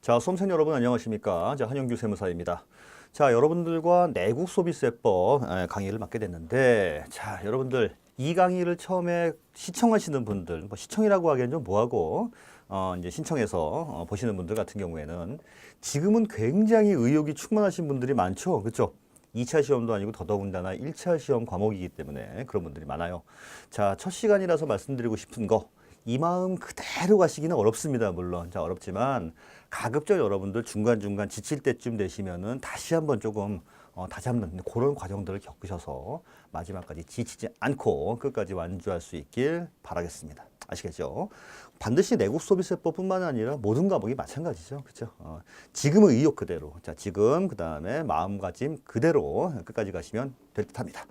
자, 수험생 여러분 안녕하십니까? 자, 한영규 세무사입니다. 자, 여러분들과 내국 소비세법 에, 강의를 맡게 됐는데, 자, 여러분들 이 강의를 처음에 시청하시는 분들, 뭐 시청이라고 하기엔 좀 뭐하고, 어, 이제 신청해서 어, 보시는 분들 같은 경우에는 지금은 굉장히 의욕이 충만하신 분들이 많죠, 그렇죠? 2차 시험도 아니고 더더군다나 1차 시험 과목이기 때문에 그런 분들이 많아요. 자, 첫 시간이라서 말씀드리고 싶은 거. 이 마음 그대로 가시기는 어렵습니다. 물론. 자, 어렵지만 가급적 여러분들 중간중간 지칠 때쯤 되시면은 다시 한번 조금 어, 다잡는 그런 과정들을 겪으셔서 마지막까지 지치지 않고 끝까지 완주할 수 있길 바라겠습니다. 아시겠죠? 반드시 내국 소비세법뿐만 아니라 모든 과목이 마찬가지죠. 그렇죠? 어, 지금의 의욕 그대로. 자, 지금 그 다음에 마음가짐 그대로 끝까지 가시면 될 듯합니다.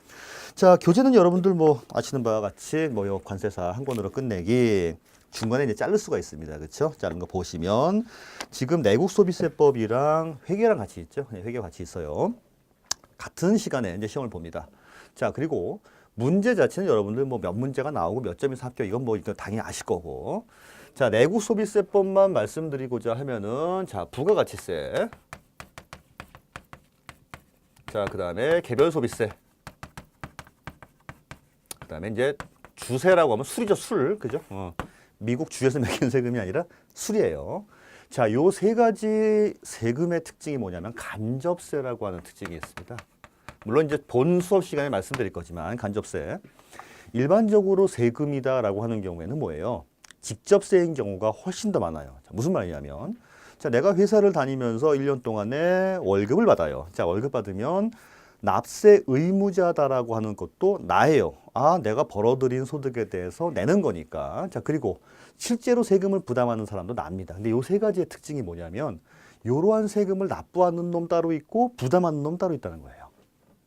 자, 교재는 여러분들 뭐 아시는 바와 같이 뭐요 관세사 한 권으로 끝내기 중간에 이제 자를 수가 있습니다. 그렇죠? 자른 거 보시면 지금 내국 소비세법이랑 회계랑 같이 있죠. 네, 회계 같이 있어요. 같은 시간에 이제 시험을 봅니다. 자, 그리고 문제 자체는 여러분들 뭐 몇 문제가 나오고 몇 점에서 합격 이건 뭐 당연히 아실 거고. 자, 내국 소비세법만 말씀드리고자 하면은 자, 부가가치세. 자, 그다음에 개별 소비세. 그다음에 이제 주세라고 하면 술이죠, 술. 그죠? 어. 미국 주에서 매기는 세금이 아니라 술이에요. 자, 요 세 가지 세금의 특징이 뭐냐면 간접세라고 하는 특징이 있습니다. 물론 이제 본 수업 시간에 말씀드릴 거지만 간접세. 일반적으로 세금이다라고 하는 경우에는 뭐예요? 직접세인 경우가 훨씬 더 많아요. 자, 무슨 말이냐면 자, 내가 회사를 다니면서 1년 동안에 월급을 받아요. 자, 월급 받으면 납세 의무자다라고 하는 것도 나예요. 아, 내가 벌어들인 소득에 대해서 내는 거니까. 자, 그리고 실제로 세금을 부담하는 사람도 납니다. 근데 요 세 가지의 특징이 뭐냐면 이러한 세금을 납부하는 놈 따로 있고 부담하는 놈 따로 있다는 거예요.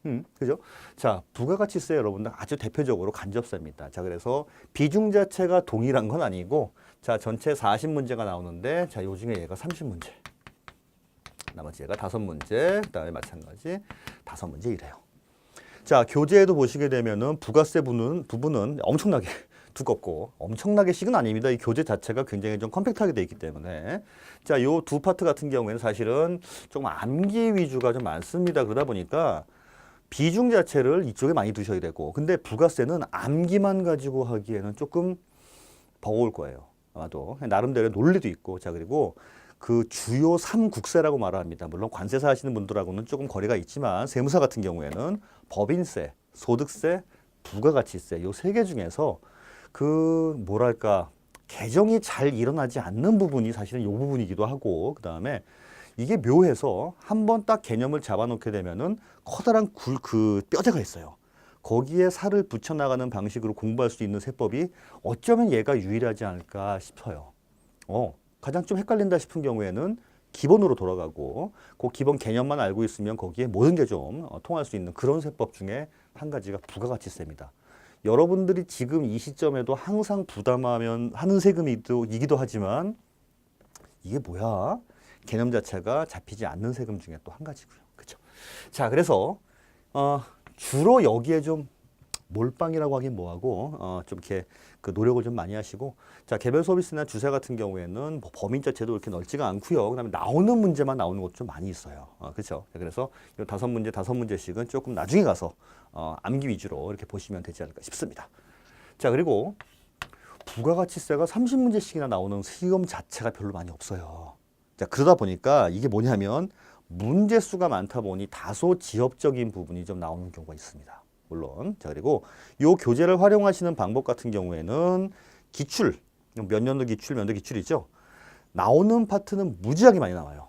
음, 그죠? 자, 부가가치세 여러분들 아주 대표적으로 간접세입니다. 자, 그래서 비중 자체가 동일한 건 아니고 자, 전체 40문제가 나오는데 자, 요 중에 얘가 30문제. 나머지 얘가 다섯 문제, 그 다음에 마찬가지 다섯 문제 이래요. 자, 교재에도 보시게 되면은 부가세 부분, 부분은 엄청나게 두껍고 엄청나게 식은 아닙니다. 이 교재 자체가 굉장히 좀 컴팩트하게 돼 있기 때문에 자, 요 두 파트 같은 경우에는 사실은 조금 암기 위주가 좀 많습니다. 그러다 보니까 비중 자체를 이쪽에 많이 두셔야 되고 근데 부가세는 암기만 가지고 하기에는 조금 버거울 거예요. 아마도 나름대로 논리도 있고 자 그리고 그 주요 3국세라고 말합니다. 물론 관세사 하시는 분들하고는 조금 거리가 있지만 세무사 같은 경우에는 법인세, 소득세, 부가가치세 요 세 개 중에서 그 뭐랄까 개정이 잘 일어나지 않는 부분이 사실은 요 부분이기도 하고 그다음에 이게 묘해서 한 번 딱 개념을 잡아놓게 되면은 커다란 굴, 그 뼈대가 있어요. 거기에 살을 붙여나가는 방식으로 공부할 수 있는 세법이 어쩌면 얘가 유일하지 않을까 싶어요. 어, 가장 좀 헷갈린다 싶은 경우에는 기본으로 돌아가고 그 기본 개념만 알고 있으면 거기에 모든 게 좀 통할 수 있는 그런 세법 중에 한 가지가 부가가치세입니다. 여러분들이 지금 이 시점에도 항상 부담하면 하는 세금이기도 하지만 이게 뭐야? 개념 자체가 잡히지 않는 세금 중에 또 한 가지고요. 그렇죠? 자, 그래서 어, 주로 여기에 좀 몰빵이라고 하긴 뭐하고 어, 좀 이렇게 그 노력을 좀 많이 하시고 자 개별 서비스나 주세 같은 경우에는 뭐 범인 자체도 이렇게 넓지가 않고요. 그다음에 나오는 문제만 나오는 것도 좀 많이 있어요. 어, 그렇죠? 그래서 이 다섯 문제 다섯 문제씩은 조금 나중에 가서 어, 암기 위주로 이렇게 보시면 되지 않을까 싶습니다. 자 그리고 부가가치세가 30문제씩이나 나오는 시험 자체가 별로 많이 없어요. 자 그러다 보니까 이게 뭐냐면 문제 수가 많다 보니 다소 지엽적인 부분이 좀 나오는 경우가 있습니다. 물론 자 그리고 요 교재를 활용하시는 방법 같은 경우에는 기출 몇 년도 기출 몇 년도 기출이죠. 나오는 파트는 무지하게 많이 나와요.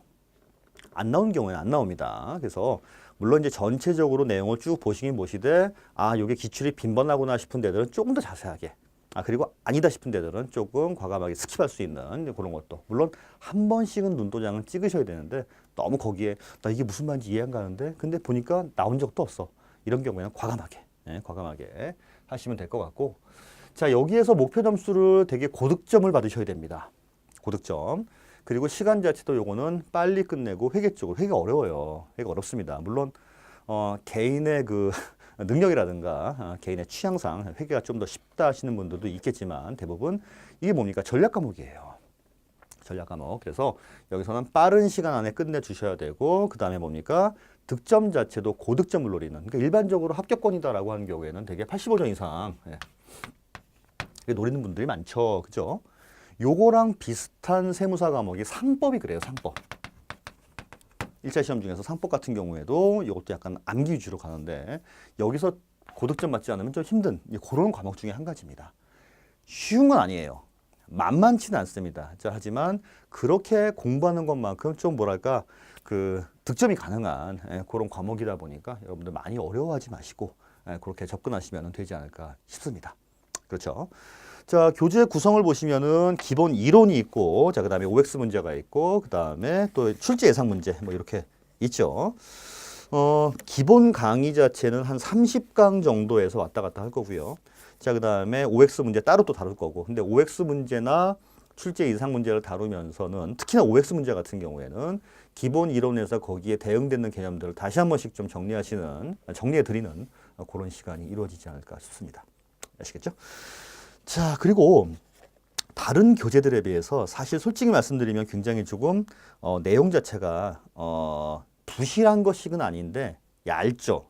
안 나오는 경우에는 안 나옵니다. 그래서 물론 이제 전체적으로 내용을 쭉 보시긴 보시되 아 요게 기출이 빈번하구나 싶은 데들은 조금 더 자세하게 아 그리고 아니다 싶은 데들은 조금 과감하게 스킵할 수 있는 그런 것도 물론 한 번씩은 눈도장을 찍으셔야 되는데 너무 거기에 나 이게 무슨 말인지 이해 안 가는데 근데 보니까 나온 적도 없어 이런 경우에는 과감하게 예, 과감하게 하시면 될 것 같고. 자 여기에서 목표 점수를 되게 고득점을 받으셔야 됩니다. 고득점. 그리고 시간 자체도 요거는 빨리 끝내고 회계 쪽으로 회계 어려워요. 회계 어렵습니다. 물론 어, 개인의 그 능력이라든가 어, 개인의 취향상 회계가 좀 더 쉽다 하시는 분들도 있겠지만 대부분 이게 뭡니까? 전략 과목이에요. 전략 과목. 그래서 여기서는 빠른 시간 안에 끝내 주셔야 되고 그 다음에 뭡니까? 득점 자체도 고득점을 노리는. 그러니까 일반적으로 합격권이다라고 하는 경우에는 되게 85점 이상 예. 노리는 분들이 많죠. 그죠? 요거랑 비슷한 세무사 과목이 상법이 그래요. 상법. 1차 시험 중에서 상법 같은 경우에도 이것도 약간 암기 위주로 가는데 여기서 고득점 맞지 않으면 좀 힘든 그런 과목 중에 한 가지입니다. 쉬운 건 아니에요. 만만치는 않습니다. 자, 하지만 그렇게 공부하는 것만큼 좀 뭐랄까 그 득점이 가능한 예, 그런 과목이다 보니까 여러분들 많이 어려워하지 마시고 예, 그렇게 접근하시면 되지 않을까 싶습니다. 그렇죠. 자, 교재 구성을 보시면은 기본 이론이 있고, 자, 그 다음에 OX 문제가 있고, 그 다음에 또 출제 예상 문제, 뭐 이렇게 있죠. 어, 기본 강의 자체는 한 30강 정도에서 왔다 갔다 할 거고요. 자, 그 다음에 OX 문제 따로 또 다룰 거고. 근데 OX 문제나 출제 이상 문제를 다루면서는 특히나 OX 문제 같은 경우에는 기본 이론에서 거기에 대응되는 개념들을 다시 한 번씩 좀 정리하시는, 정리해 드리는 그런 시간이 이루어지지 않을까 싶습니다. 아시겠죠? 자, 그리고 다른 교재들에 비해서 사실 솔직히 말씀드리면 굉장히 조금 어, 내용 자체가 어, 부실한 것이건 아닌데 얇죠.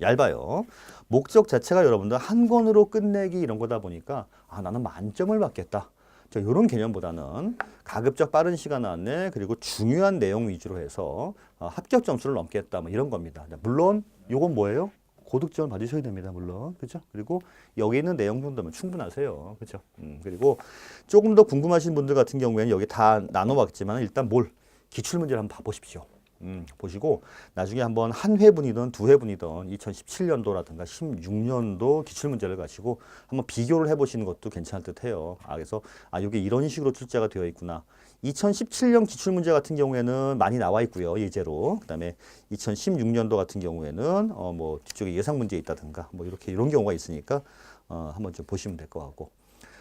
얇아요. 목적 자체가 여러분들 한 권으로 끝내기 이런 거다 보니까 아, 나는 만점을 받겠다. 자, 이런 개념보다는 가급적 빠른 시간 안에 그리고 중요한 내용 위주로 해서 어, 합격 점수를 넘겠다. 뭐 이런 겁니다. 자, 물론 요건 뭐예요? 고득점을 받으셔야 됩니다, 물론. 그렇죠? 그리고 여기 있는 내용 정도면 충분하세요. 그렇죠? 음, 그리고 조금 더 궁금하신 분들 같은 경우에는 여기 다 나눠봤지만 일단 뭘 기출 문제를 한번 봐보십시오. 음, 보시고 나중에 한번 한 회분이든 두 회분이든 2017년도라든가 16년도 기출 문제를 가지고 한번 비교를 해보시는 것도 괜찮을 듯 해요. 아 그래서 아 이게 이런 식으로 출제가 되어 있구나. 2017년 기출 문제 같은 경우에는 많이 나와 있고요 예제로. 그 다음에 2016년도 같은 경우에는 어 뭐 뒤쪽에 예상 문제 있다든가 뭐 이렇게 이런 경우가 있으니까 어 한번 좀 보시면 될 것 같고.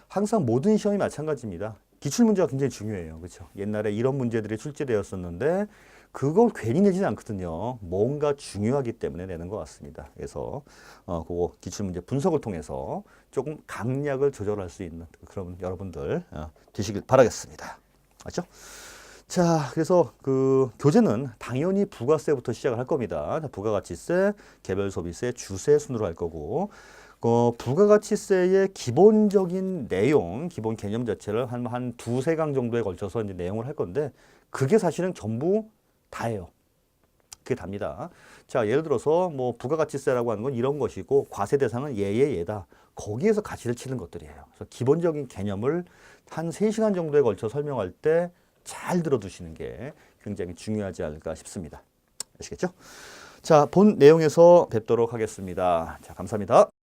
항상 모든 시험이 마찬가지입니다. 기출 문제가 굉장히 중요해요. 그렇죠? 옛날에 이런 문제들이 출제되었었는데 그걸 괜히 내지는 않거든요. 뭔가 중요하기 때문에 내는 것 같습니다. 그래서 어 그거 기출 문제 분석을 통해서 조금 강약을 조절할 수 있는 그런 여러분들 어, 되시길 바라겠습니다. 맞죠? 자, 그래서 그 교재는 당연히 부가세부터 시작을 할 겁니다. 자, 부가가치세, 개별소비세, 주세 순으로 할 거고, 어, 부가가치세의 기본적인 내용, 기본 개념 자체를 한, 한 두세 강 정도에 걸쳐서 이제 내용을 할 건데, 그게 사실은 전부 다예요. 그게 답니다. 자, 예를 들어서 뭐 부가가치세라고 하는 건 이런 것이고, 과세 대상은 예예 예다. 거기에서 가치를 치는 것들이에요. 그래서 기본적인 개념을 한 세시간 정도에 걸쳐 설명할 때 잘 들어두시는 게 굉장히 중요하지 않을까 싶습니다. 아시겠죠? 자, 본 내용에서 뵙도록 하겠습니다. 자, 감사합니다.